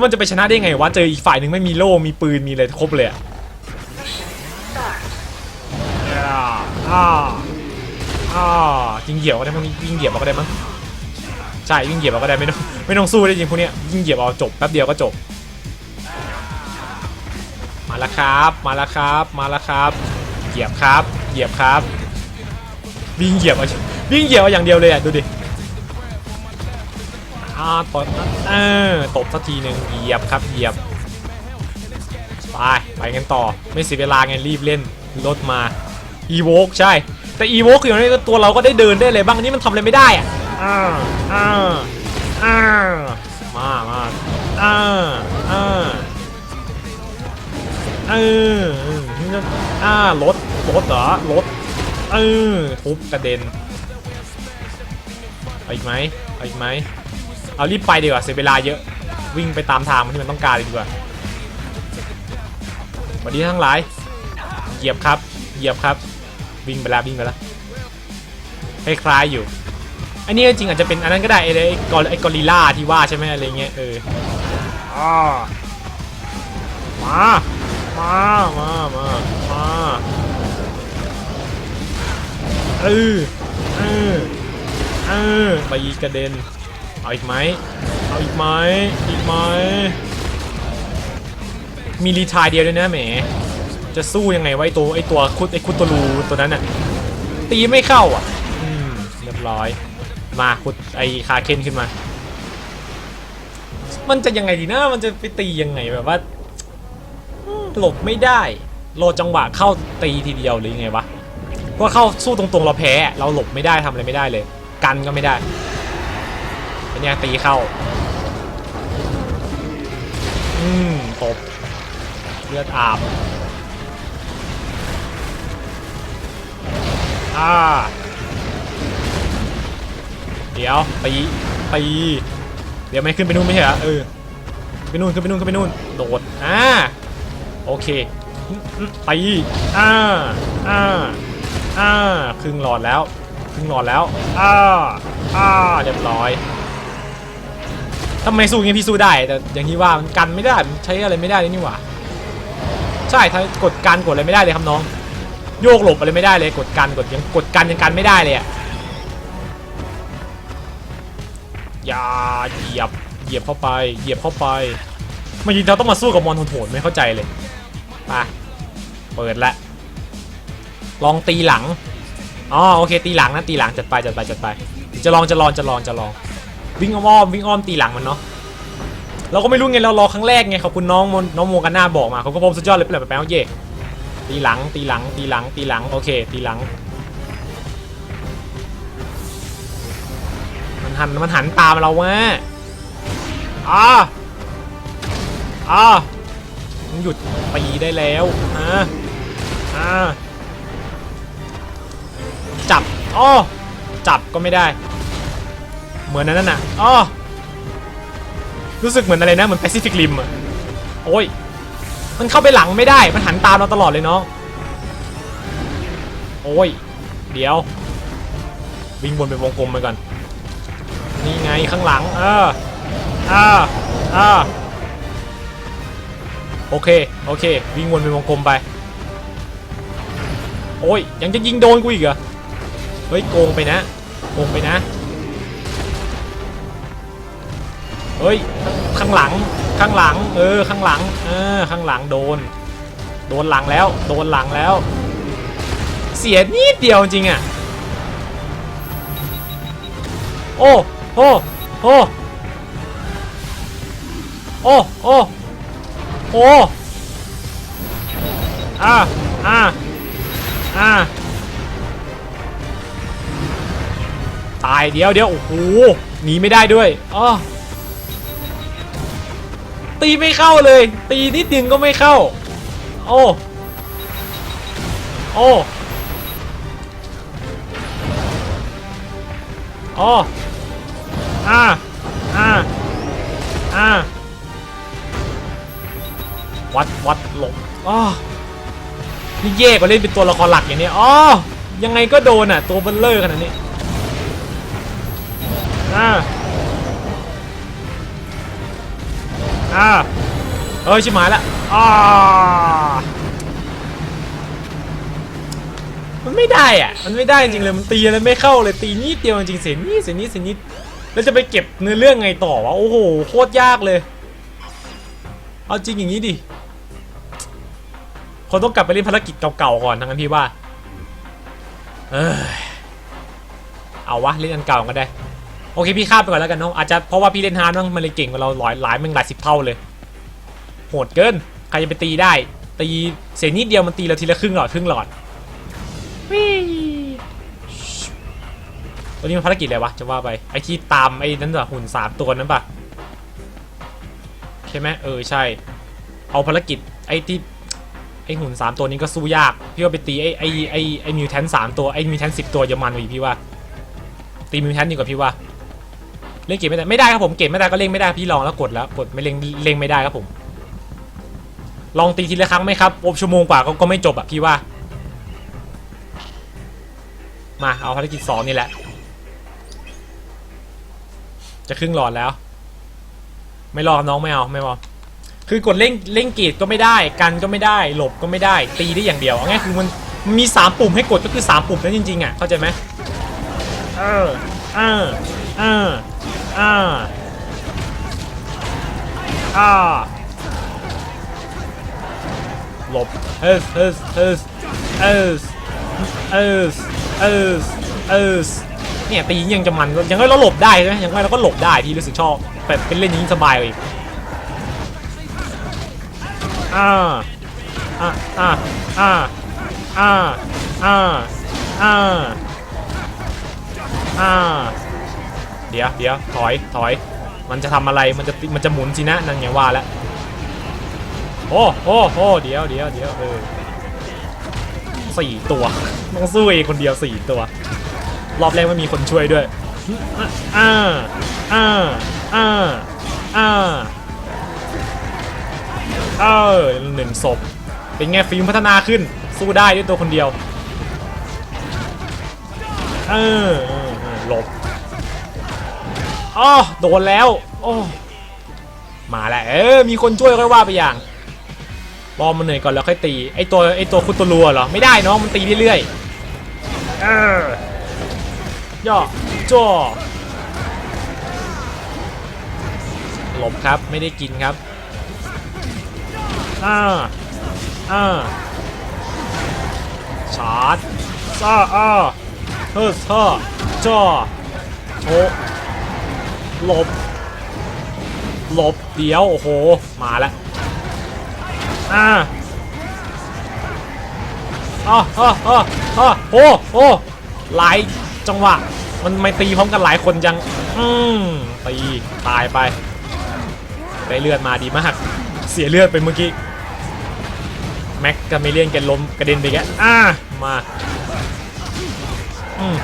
แล้วมันจะไปชนะได้ไงวะ เจออีกฝ่ายหนึ่งไม่มีโล่ มีปืน มีอะไรครบเลยอะอ่าอ่าอ่ายิงเหยียบก็ได้มั้งยิงเหยียบก็ได้มั้ง ใช่ยิงเหยียบก็ได้ไม่ต้องไม่ต้องสู้ได้จริงพวกเนี้ยยิงเหยียบเอาจบแป๊บเดียวก็จบ มาแล้วครับ มาแล้วครับ มาแล้วครับ เหยียบครับ เหยียบครับ วิ่งเหยียบเอาวิ่งเหยียบเอาอย่างเดียวเลยอะดูดิาตบเออตบสักทีหนึ่งเหยียบครับเหยียบไปไปกันต่อไม่เสียเวลาไงรีบเล่นรถมาอีโวกใช่ แต่อีโวกอย่างนี้ตัวเราก็ได้เดินได้เลยบ้างนนี้มันทำอะไรไม่ได้อะอ่าอ่าอ่ามามาอ่าอ่าเอออ่ารถรถเหรอรถเออทุบกระเด็นอาอีกไหมอีกไหม เอารีบไปดีกว่าเสียเวลาเยอะ วิ่งไปตามทางที่มันต้องการเลยดีกว่าสวัสดีทั้งหลาย เหยียบครับ เหยียบครับ วิ่งไปแล้ววิ่งไปแล้วคล้ายๆอยู่ อันนี้จริงอาจจะเป็นอันนั้นก็ได้ไอ้ไอ้กอไอ้กอริล่าที่ว่าใช่ไหมอะไรเงี้ยเออมา มา มา มา มาเออเออเออไปกระเด็น เอาอีกไหมเอาอีกไหมอีกไหมมีรีทายเดียวด้วยนะแหม จะสู้ยังไงไว้ตัวไอตัวคุดไอคุดตัวรูตัวนั้นน่ะตีไม่เข้าอะอืมเรียบร้อย มาคุดไอคาเคนขึ้นมา มันจะยังไงดีนะมันจะไปตียังไงแบบว่าหลบไม่ได้รอจังหวะเข้าตีทีเดียวหรือยังไงวะเพราะเข้าสู้ตรงๆเราแพ้เราหลบไม่ได้ทำอะไรไม่ได้เลย กันก็ไม่ได้ เป็นยังตีเข้า อืมตบเลือดอาบอ่าเดี๋ยวตีตีเดี๋ยวไม่ขึ้นไปนู่นไม่ใช่เหรอเออไปนู่นขึ้นไปนู่นขึ้นไปนู่นโดดอ่าโอเคตีอ่าอ่าอ่าครึ่งหลอดแล้วครึ่งหลอดแล้วอ่าอ่าเรียบร้อย ทำไมสู้งี้พี่สู้ได้แต่อย่างที่ว่ามันกันไม่ได้มันใช้อะไรไม่ได้เลยนี่หว่าใช่ถ้ากดกันกดอะไรไม่ได้เลยครับน้อง โยกหลบอะไรไม่ได้เลยกดกันกดยังกดกันยังกันไม่ได้เลยอะอย่าเหยียบเหยียบเข้าไป เหยียบเข้าไปมายิงเราต้องมาสู้กับมอนโหดๆไม่เข้าใจเลยไปเปิดละลองตีหลังอ๋อโอเคตีหลังนะตีหลังจัดไปจัดไปจัดไปจะลองจะลองจะลองจะลอง วิ่งอ้อมวิ่งอ้อมตีหลังมันเนาะเราก็ไม่รู้ไงเรารอครั้งแรกไงขอบคุณน้องน้องโมกันหน้าบอกมาเขาก็พบสุดยอดเลยเป็นแบบแป๊วเย่ตีหลังตีหลังตีหลังตีหลังโอเค ตีหลัง มันหันมันหันตามเราวะอ่าอ่ามึงหยุดปีได้แล้วอ่าอ่าจับอ้อจับก็ไม่ได้ เหมือนนั้นน่ะอ้อรู้สึกเหมือนอะไรนะ เหมือนแปซิฟิกริมอะ โอ้ย มันเข้าไปหลังไม่ได้ มันหันตามเราตลอดเลยน้องโอ้ย เดี๋ยว วิ่งวนเป็นวงกลมไปก่อน นี่ไงข้างหลัง เอออ่าอ่าโอเค โอเค วิ่งวนเป็นวงกลมไป โอ้ย ยังจะยิงโดนกูอีกเหรอ เฮ้ย โกงไปนะ โกงไปนะ เฮ้ย ข้างหลัง ข้างหลัง เออ ข้างหลัง เออ ข้างหลังโดน โดนหลังแล้ว โดนหลังแล้ว เสียนิดเดียวจริงอะโอ้โอ้โอ้โอ้โอ้โอ้อ่าอ่าอ่าตายเดี๋ยวเดี๋ยวโอ้โหหนีไม่ได้ด้วยอ๋อ ตีไม่เข้าเลย ตีนิดนึงก็ไม่เข้า โอ้ โอ้โอ้อ่าอ่าอ่าวัดวัดหลบอ๋อนี่แย่กว่าเล่นเป็นตัวละครหลักอย่างนี้อ๋อยังไงก็โดนอะ ตัวเบลเลอร์ขนาดนี้อ่า อ่าเอ้ยชิบหายละอ่ามันไม่ได้อะ มันไม่ได้จริงเลย มันตีอะไรไม่เข้าเลยตีนิดเดียวจริงๆเสียนิดเสียนิดเสียนิดแล้วจะไปเก็บเนื้อเรื่องไงต่อวะ โอ้โห โคตรยากเลย เอาจริงอย่างนี้ดิคนต้องกลับไปเล่นภารกิจเก่าๆก่อนทั้งนั้นพี่ว่า เอยเอาวะเล่นอันเก่าก็ได้ โอเคพี่ข้ามไปก่อนแล้วกันเนาะอาจจะเพราะว่าพี่เล่นฮาร์ดมั้งมันเลยเก่งกว่าเราหลายหลายมันหลายสิบเท่าเลย โหดเกินใครจะไปตีได้ ตีเสียนิดเดียวมันตีเราทีละครึ่งหลอดครึ่งหลอดวิตัวนี้มันภารกิจอะไรวะจะว่าไปไอที่ตามไอ้นั่นเหรอหุ่นสามตัวนั้นปะใช่ไหมเออใช่ เอาภารกิจไอ้ที่ไอ้หุ่นสามตัวนี้ก็สู้ยากพี่ว่าไปตีไอ้ไอ้ไอ้ไอ้มิวแทนสามตัวไอ้มิวแทนสิบตัวเยอรมันอีพี่ว่าตีมิวแทนดีกว่าพี่ว่า เล่นเกมไม่ได้ไม่ได้ครับผมเกมไม่ได้ก็เล่นไม่ได้พี่ลองแล้วกดแล้วกดไม่เล่นเล่นไม่ได้ครับผม ลองตีทีละครั้งไหมครับอบชั่วโมงกว่าก็ไม่จบอะพี่ว่า มาเอาภารกิจสองนี่แหละ จะครึ่งหลอดแล้ว ไม่รอน้องไม่เอาไม่เอาคือกดเล่งเล่งกีดก็ไม่ได้ กันก็ไม่ได้ หลบก็ไม่ได้ ตีได้อย่างเดียวเอาง่ายคือมันมีสามปุ่มให้กดก็คือสามปุ่มนั้นจริงๆอะเข้าใจไหมเออเออเออเอ่าอ่าหลบเอสเอสเอสเอสเอสเอสเอสเนี่ยตียังจะมันยังไงเราหลบได้ใช่ไหมยังไงเราก็หลบได้ที่รู้สึกชอบแบบเป็นเล่นยิงสบายเลยอ่าอ่าอ่าอ่าอ่าอ่าอ่า เดี๋ยวเดี๋ยวถอยถอย มันจะทำอะไรมันจะมันจะหมุนสินะนั่นไงว่าแล้วโอ้โอ้โอ้เดี๋ยวเดี๋ยวเดี๋ยวเออสี่ตัวต้องสู้เองคนเดียวสี่ตัว รอบแรกไม่มีคนช่วยด้วยอ่าอ่าอ่าอ่าเออหนึ่งศพเป็นไงฟิล์มพัฒนาขึ้นสู้ได้ด้วยตัวคนเดียว เออหลบ อ๋อโดนแล้วโอ้มาแล้วเออมีคนช่วยค่อยว่าไปอย่างบอมมันเหนื่อยก่อนแล้วค่อยตีไอตัวไอตัวคุตรัวเหรอไม่ได้น้องมันตีเรื่อยๆเออย่อจ่อหลบครับไม่ได้กินครับอ่าอ่าชาร์จซ่าอ่าเฮ้อเฮ้อจ่อโช หลบ หลบ เดี๋ยว โอ้โห มาแล้ว อ่าอ๋ออ๋ออ๋อโอ้โอ้หลายจังหวะ มันไม่ตีพร้อมกันหลายคนยัง อืมตีตายไป ได้เลือดมาดีมาก เสียเลือดไปเมื่อกี้ แม็กกับเมเลียนแกล้มกระเด็นไปแกอ่า มา อืม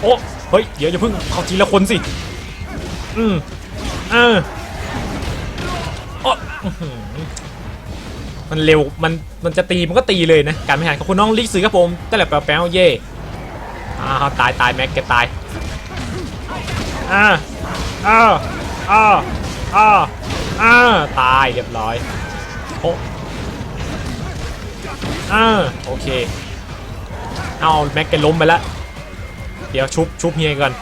โอ้ เฮ้ย เดี๋ยวอย่าเพิ่ง เข้าทีละคนสิ อืมอ่าโอ้อื้อหือมันเร็ว มัน มันจะตีมันก็ตีเลยนะ การไม่หันขอบคุณน้องลิกซื้อครับผมแต่แหละแป๊วๆเย่อ่าตายตายแม็กแกตายอ่าอ่าอ่าอ่าอ่าตายเรียบร้อยโอ้อ่าโอเค เอาแม็กแกล้มไปแล้ว เดี๋ยวชุบชุบเฮียก่อน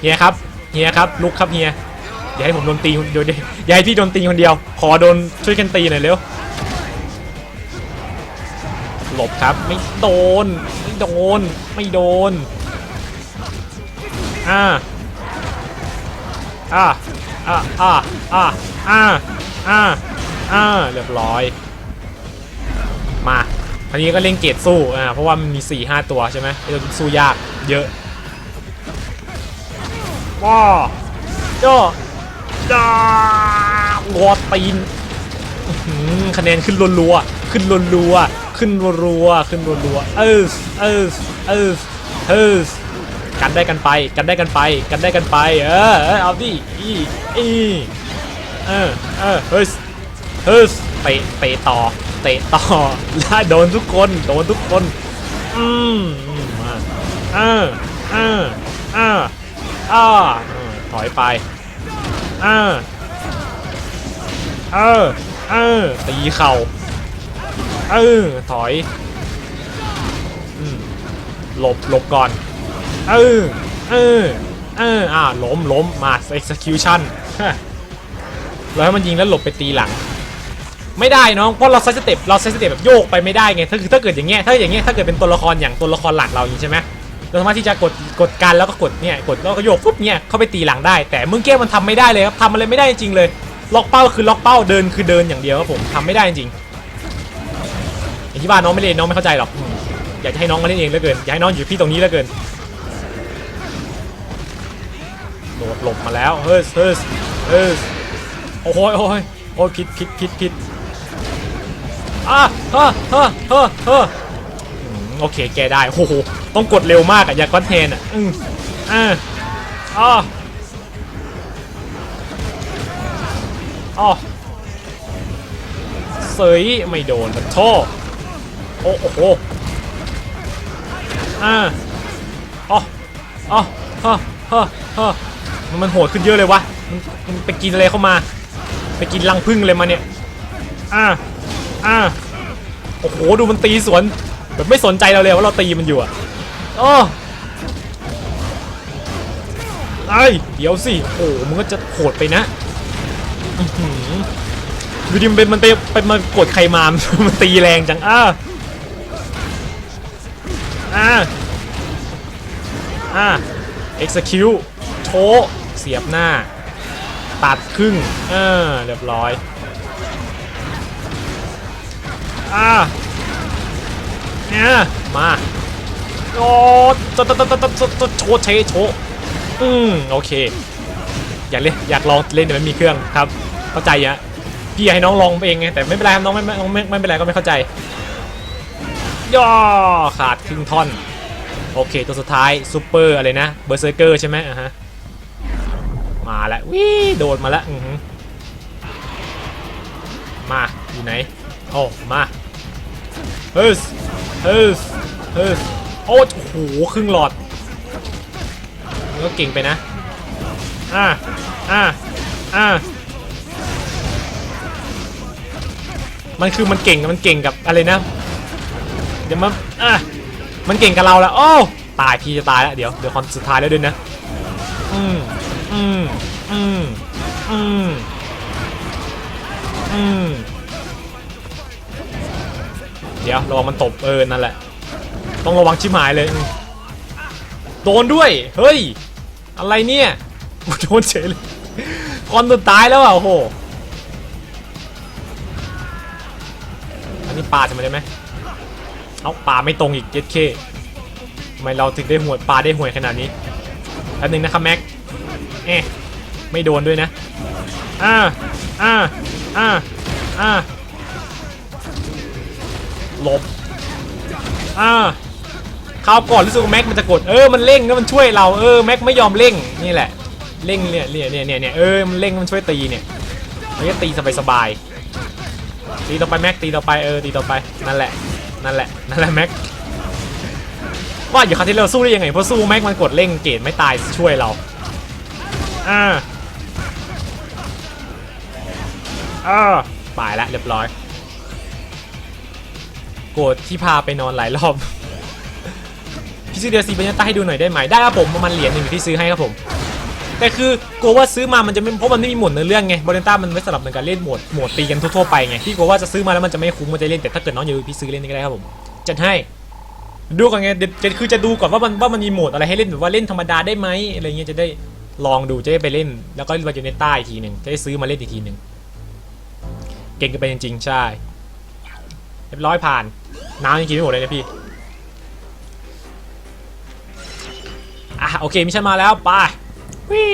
เฮียครับ เฮียครับลุกครับเฮียอย่าให้ผมโดนตีคนเดียวดิอย่าให้พี่โดนตีคนเดียว ขอโดนช่วยกันตีหน่อยเร็วหลบครับไม่โดนไม่โดนไม่โดนอ่าอ่าอ่าอ่าอ่าอ่าอ่าอ่าเรียบร้อย มาทีนี้ก็เล่นเกตสู้อ่าเพราะว่ามันมี4ี่ห้าตัวใช่ไหมเออสู้ยากเยอะ ว้าจ้าจ้าวอตีนคะแนนขึ้นรัวๆขึ้นรัวๆขึ้นรัวๆขึ้นรัวๆเออเออเออเออกันได้กันไป กันได้กันไป กันได้กันไป เออเอาดิอีอีเออเออเฮ้ยเฮ้ยเตะเตะต่อเตะต่อแล้โดนทุกคนโดนทุกคนอืมมาอ่าอ่าอ่าอ่าเออ ถอยไปอ่าเออเออตีเข่าเออถอยอืมหลบหลบก่อน เออเออเอออ่าล้มล้มมา execution แล้วให้มันยิงแล้วหลบไปตีหลัง ไม่ได้น้องเพราะเราใช้สเต็ปเราใช้สเต็ปแบบโยกไปไม่ได้ไงถ้าคือถ้าเกิดอย่างเงี้ยถ้าอย่างเงี้ยถ้าเกิดเป็นตัวละครอย่างตัวละครหลักเราอย่างนี้ใช่ไหม เราสามารถที่จะกดกดกันแล้วก็กดเนี่ยกดแล้วก็โยกปุ๊บเนี่ยเข้าไปตีหลังได้ แต่มึงเก้มันทำไม่ได้เลยครับทำอะไรไม่ได้จริงเลย ล็อกเป้าคือล็อกเป้าเดินคือเดินอย่างเดียวครับผมทำไม่ได้จริงอย่างที่บ้านน้องไม่เล่นน้องไม่เข้าใจหรอกอยากจะให้น้องมาเล่นเองเหลือเกินอยากให้น้องอยู่พี่ตรงนี้เหลือเกินโดดหลบมาแล้วเฮ้ยเฮ้ยเฮ้ยโอ้โหโอ้ยโอ้ยผิดผิดผิดผิดอะเฮ้อเฮ้อเฮ้อ โอเคแกได้โอ้โหต้องกดเร็วมากอะอยาก้อนเทนอะอืมอ่าอ๋ออ๋อเสยไม่โดนมันโทษโอ้โอ้โหอ่าอ๋ออ๋อเฮ้อเฮ้อเฮ้อมันโหดขึ้นเยอะเลยวะมันมันไปกินอะไรเข้ามา ไปกินรังผึ้งเลยมาเนี่ยอ่าอ่าโอ้โหดูมันตีสวน แบบไม่สนใจเราเลยว่าเราตีมันอยู่อะโอ้ไอ้ยเดี๋ยวสิโอ้มันก็จะโหดไปนะดูดิมันเป็นมันไปไปมากดใครมามันตีแรงจังอ่าอ่าอ่า execute โชเสียบหน้า ตัดครึ่งเออเรียบร้อย อ่า เนี่ยมาโอ้ตตตตตตโชว์เชโชอืมโอเค อยากเล่นอยากลองเล่นแต่ไม่มีเครื่องครับ เข้าใจอะพี่อยากให้น้องลองเองไงแต่ไม่เป็นไรครับน้องไม่ไม่ไม่ไม่เป็นไรก็ไม่เข้าใจ ย่อขาดครึ่งท่อน โอเคตัวสุดท้ายซูเปอร์อะไรนะเบอร์เซอร์เกอร์ใช่ไหมอะฮะมาแล้ววิโดดมาแล้วอือหือมาอยู่ไหนโอ้มาเฮ้ย เฮ้ยเฮ้ยโอ้โหครึ่งหลอดมันก็เก่งไปนะอ่าอ่าอ่ามันคือมันเก่งมันเก่งกับอะไรนะเดี๋ยวมาอะมันเก่งกับเราแล้วโอ้ตายพี่จะตายแล้วเดี๋ยวเดี๋ยวคอนสุดท้ายแล้วด้วยนะอืมอืมอืมอืมอืม เดี๋ยวระวังมันตบเออนั่นแหละ ต้องระวังชิบหายเลย โดนด้วย เฮ้ย อะไรเนี่ยโดนเฉยเลยคอนตัวตายแล้วอะโอ้โห อันนี้ปาทำไมได้ไหมเอาปาไม่ตรงอีกเจ็ดเคทำไมเราถึงได้หวยปาได้หวยขนาดนี้อันหนึ่งนะครับแม็ก เอ๊ะไม่โดนด้วยนะ อ่า อ่า อ่า อ่า หลบอ่าคราวก่อนรู้สึกว่าแม็กมันจะกดเออมันเร่งแล้วมันช่วยเราเออแม็กไม่ยอมเร่งนี่แหละเร่งเนี่ยเนี่ยเนี่ยเนี่ยเออมันเร่งมันช่วยตีเนี่ยมันก็ตีสบายสบายๆตีต่อไปแม็กตีต่อไปเออตีต่อไปนั่นแหละนั่นแหละนั่นแหละแม็กว่าอยู่คราวที่เราสู้ได้ยังไงเพราะสู้แม็กมันกดเร่งเกตไม่ตายช่วยเราอ่าอ่าตายแล้วเรียบร้อย โกรธที่พาไปนอนหลายรอบ พี่ซื้อเดียซีเป็นยันต้าให้ดูหน่อยได้ไหมได้ครับผมประมาณเหรียญหนึ่งที่ซื้อให้ครับผม แต่คือกลัวว่าซื้อมามันจะไม่เพราะมันไม่มีโหมดเนื้อเรื่องไงบริเนต้ามันไม่สำหรับในการเล่นโหมดโหมดตีกันทั่วๆไปไงพี่กลัวว่าจะซื้อมาแล้วมันจะไม่คุ้มมันจะเล่นแต่ถ้าเกิดน้องอยู่พี่ซื้อเล่นก็ได้ครับผมจัดให้ดูก่อนไงเดี๋ยวจะคือจะดูก่อนว่ามันว่ามันมีโหมดอะไรให้เล่นแบบว่าเล่นธรรมดาได้ไหมอะไรเงี้ยจะได้ลองดูจะได้ไปเล่น แล้วก็บาจูเนต้าอีกทีหนึ่งจะได้ซื้อมาเล่นอีกทีหนึ่งเก่งกันไปจริงๆใช่ เรียบร้อยผ่าน น้ำยังกินไม่หมดเลยนะพี่ อะโอเคมิชชั่นมาแล้วไปวิ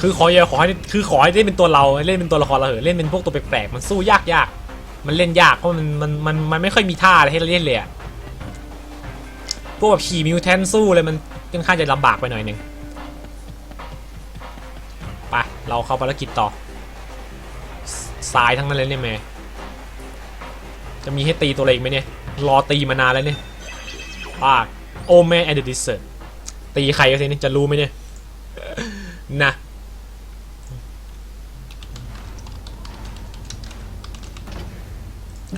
คือขออย่าขอให้คือขอให้เล่นเป็นตัวเราเล่นเป็นตัวละครเราเหอะเล่นเป็นพวกตัวแปลกๆมันสู้ยากยากๆมันเล่นยากเพราะมันมันมันมันไม่ค่อยมีท่าอะไรให้เราเล่นเลยอะพวกแบบขี่มิวแทนสู้เลยมันค่อนข้างจะลำบากไปหน่อยหนึงไปเราเข้าภารกิจต่อสายทั้งนั้นเลยเนี่ยแม่ จะมีให้ตีตัวเองไหมเนี่ย รอตีมานานแล้วเนี่ยปากโอแม่แอนเดอร์ดิสเซอร์ตีใครกันทีนี่ยจะรู้ไหมเนี่ยนะ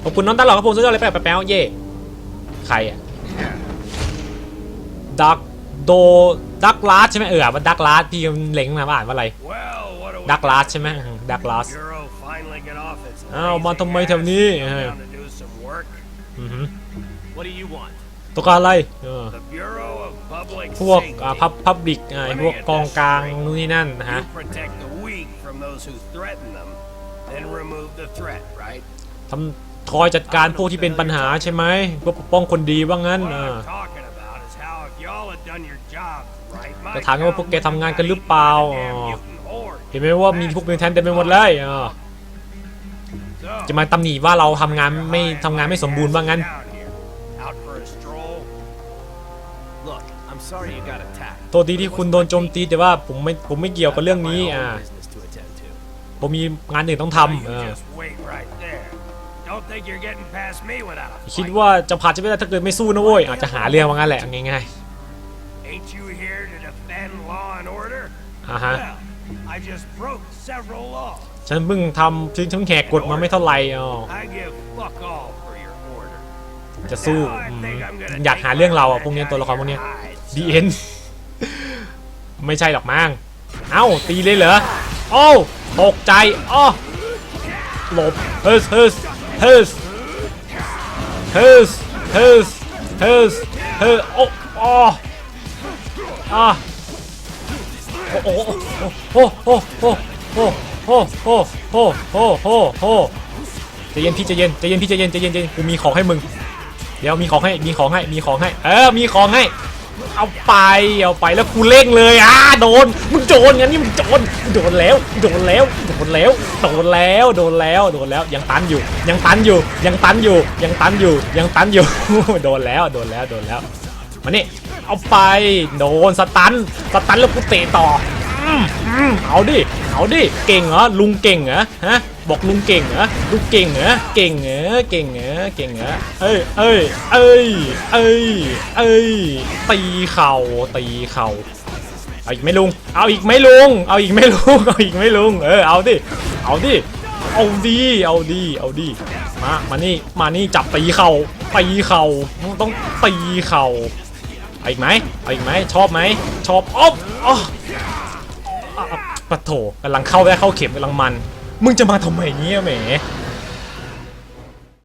ขอบคุณน้องตาหลอกครับผมซื้ยอดเลยแปะแป๊วเย่ใครอะดักโดดักลาสใช่ไหมเออว่าดักลาสพี่เล็งมาว่าอ่านว่าอะไรดักลาสใช่ไหมดักลาสอ้าวมาทำไมแถวนี้ ต้องการอะไรเออ The Bureau of Public พวก Safety. อ่าพับพับบิกอ่าพวกกองกลางนู่นนี่นั่นนะฮะ You protect the weak from those who threaten them, then remove the threat, right? ทำคอยจัดการพวกที่เป็นปัญหาใช่ไหมเพื่อปกป้องคนดีว่างั้น What อ่า I'm talking about is how if y'all had done your job right, my จะถามกันว่าพวกแกทำงานกันหรือเปล่าอ๋อ goddamn mutant horde. เห็นไหมว่ามีพวกเป็นแทนเต็มไปหมดเลยอ่า So, จะมาตำหนิว่าเราทำงานไม่ทำงานไม่สมบูรณ์ว่างั้น โทษทีที่คุณโดนโจมตีแต่ว่าผมไม่ผมไม่เกี่ยวกับเรื่องนี้ My own อ่า business to attend to. ผมมีงานอื่นต้อง You ทำเออ just wait right there. Don't think you're getting past me without a คิด fight. ว่าจะผ่านจะไม่ได้ถ้าเกิดไม่สู้นะเว้ยอาจจะหาเรื่องว่างั้นแหละง่าย Ain't you here to defend law and order? ๆอ่าฮะ Well, I just broke several laws. ฉันเพิ่งทำฉันเพิ่งแหกกฎมาไม่เท่าไหร่อ๋อ I give fuck all for your order. จะสู้ Now I อืม think I'm gonna อยากหาเรื่องเราอะพวกเนี้ยตัวละครพวกเนี้ย hides. ดีเอ็นไม่ใช่หรอกมั้งเอ้า ตีเลยเหรอ โอ้ตกใจอ้อหลบเฮ้ยเฮ้ยเฮ้ยเฮ้ยเฮ้ยเฮ้ยเฮ้ยโอ้อ้ออะโอ้โอ้โอ้โอ้โอ้โอ้โอ้โอ้โอ้โอ้โอ้โอ้ใจเย็นพี่ใจเย็นใจเย็นพี่ใจเย็นใจเย็นใจเย็นกูมีของให้มึง เดี๋ยวมีของให้ มีของให้ มีของให้ เออ มีของให้ เอาไปเอาไปแล้วกูเร่งเลยอะโดนมึงโดนงั้นนี่มึงโดนโดนแล้วโดนแล้วโดนแล้วโดนแล้วโดนแล้วโดนแล้วยังตันอยู่ ยังตันอยู่ ยังตันอยู่ ยังตันอยู่ ยังตันอยู่โดนแล้วโดนแล้วโดนแล้วมานี่เอาไปโดนสตันสตันแล้วกูเตะต่อเอาดิ เอาดิ เก่งเหรอ ลุงเก่งเหรอ ฮะ บอกลุงเก่งเหรอ ลุงเก่งเหรอ เก่งเหรอ เก่งเหรอ เก่งเหรอ เอ้ย เอ้ย เอ้ย เอ้ย เอ้ย ตีเข่า ตีเข่าเอาอีกไหมลุง เอาอีกไหมลุง เอาอีกไหมลุง เอาอีกไหมลุง เออ เอาดิ เอาดิ เอาดิเอาดิเอาดิมา มานี่ มานี่จับตีเข่าตีเข่ามึงต้องตีเข่าเอาอีกไหมเอาอีกไหมชอบไหม ชอบอ๊อบอ๋อ ปะโถกำลังเข้าได้เข้าเข็มกำลังมัน มึงจะมาทำไมเงี้ยแหม